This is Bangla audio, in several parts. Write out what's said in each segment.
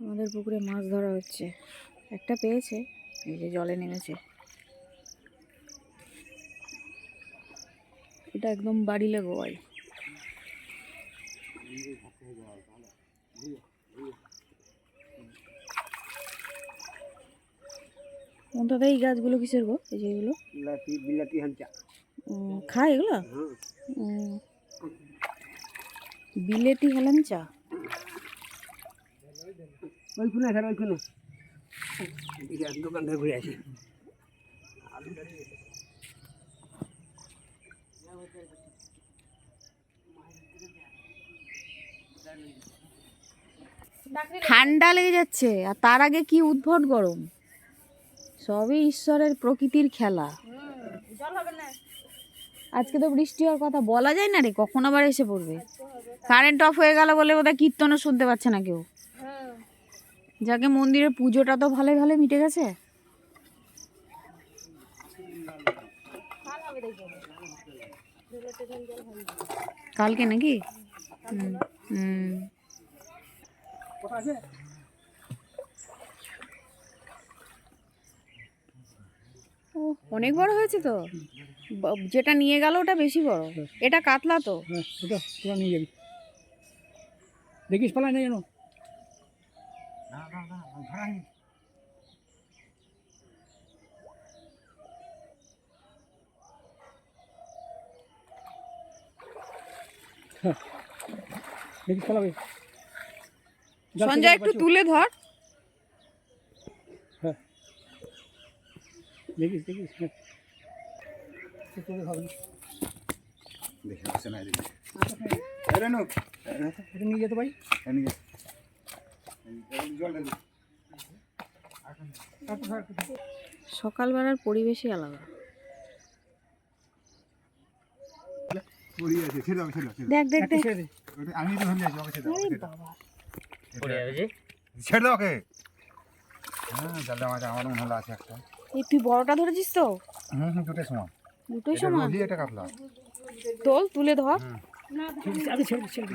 আমাদের পুকুরে মাছ ধরা হচ্ছে। একটা পেয়েছে এই যে জলে নেমেছে। এটা একদম বাড়ি লেগো ভাই দাদা এই গাছগুলো কিসের গো? এই যে এগুলো? বিলাতি বিলাতি খায় এগুলো? হ্যাঁ। বিলেতি হলেন চা ওইখানে স্যার ওইখানে। দোকান থেকে ঘুরে আসি। ঠান্ডা লেগে যাচ্ছে, আর তার আগে কি উদ্ভট গরম? সবই ঈশ্বরের প্রকৃতির খেলা। আজকে তো বৃষ্টি হওয়ার কথা, বলা যায় না রে, কখন আবার এসে পড়বে? কারেন্ট অফ হয়ে গেল বলে বোধহয় কীর্তনও শুনতে পাচ্ছে না কেউ। যাকে মন্দিরের পুজোটা তো ভালোই ভালো মিটে গেছে? কালকে নাকি? ও, অনেক বড় হয়েছে তো? যেটা নিয়ে গেল ওটা বেশি বড়। এটা কাতলা তো? হ্যাঁ দেখিস পালাই না যেন হ্যাঁ, দেখিস পালাবে যা সঞ্জয় একটু তুলে ধর। হ্যাঁ দেখিস দেখিস দেখে। না এদিকে নিয়ে যেতে ভাই। জল ঢালি সকালবেলার পরিবেশই আলাদা। দেখ দেখ আমি তো ছেড়ে দাও ছেড়ে দাও ওকে। হ্যাঁ মাছ আমার মনে হলো আছে একটা। এই তুই বড়টা ধরেছিস তো? হুম হুম দুটোই সমান। দুটোই সমান? রোজই এটা কাতলা। তোল তুলে ধর। ছেড়ে দে, আরে ছেড়ে ছেড়ে দে।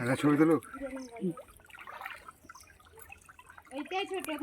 ছবি তুলুক